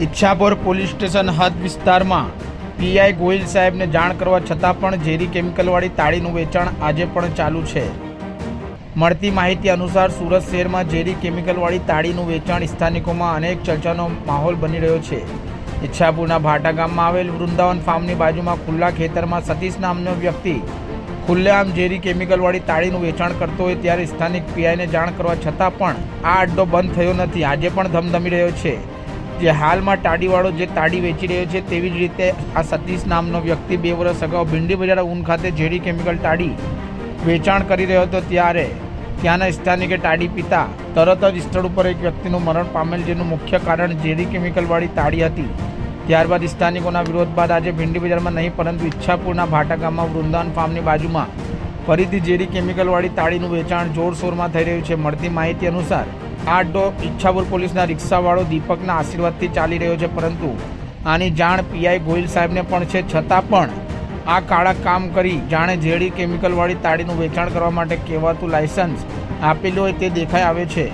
Ichchhapur police station હદ વિસ્તારમાં PI Gohil સાહેબને જાણ કરવા છતાં પણ ઝેરી કેમિકલવાળી તાળીનું વેચાણ આજે પણ ચાલુ છે. મળતી માહિતી અનુસાર સુરત શહેરમાં ઝેરી કેમિકલવાળી તાળીનું વેચાણ સ્થાનિકોમાં અનેક ચર્ચાનો માહોલ બની રહ્યો છે. ઈચ્છાપુરના ભાટા ગામમાં આવેલ વૃંદાવન ફાર્મની બાજુમાં ખુલ્લા ખેતરમાં સતીશ નામનો વ્યક્તિ ખુલ્લેઆમ ઝેરી કેમિકલવાળી તાળીનું વેચાણ કરતો હોય ત્યારે સ્થાનિક પીઆઈને જાણ કરવા છતાં પણ આ અડ્ડો બંધ થયો નથી. આજે પણ ધમધમી રહ્યો છે. જે હાલમાં તાડીવાળો જે તાડી વેચી રહ્યો છે તેવી જ રીતે આ સતીશ નામનો વ્યક્તિ બે વર્ષ અગાઉ ભીંડી બજાર ઊન ખાતે ઝેરી કેમિકલ તાડી વેચાણ કરી રહ્યો હતો ત્યારે ત્યાંના સ્થાનિકે તાડી પીતા. તરત જ સ્થળ ઉપર એક વ્યક્તિનું મરણ પામેલ, જેનું મુખ્ય કારણ ઝેરી કેમિકલવાળી તાડી હતી. ત્યારબાદ સ્થાનિકોના વિરોધ બાદ આજે ભીંડી બજારમાં નહીં, પરંતુ ઈચ્છાપુરના ભાટા ગામમાં વૃંદાવન ફાર્મની બાજુમાં ફરીથી ઝેરી કેમિકલવાળી તાળીનું વેચાણ જોરશોરમાં થઈ રહ્યું છે. મળતી માહિતી અનુસાર, આ અડ્ડો ઈચ્છાપુર પોલીસના રિક્ષાવાળો દીપકના આશીર્વાદથી ચાલી રહ્યો છે, પરંતુ આની જાણ પીઆઈ ગોહિલ સાહેબને પણ છે. છતાં પણ આ કાળા કામ કરી જાણે ઝેરી કેમિકલવાળી તાળીનું વેચાણ કરવા માટે કહેવાતું લાયસન્સ આપેલું હોય તે દેખાઈ આવે છે.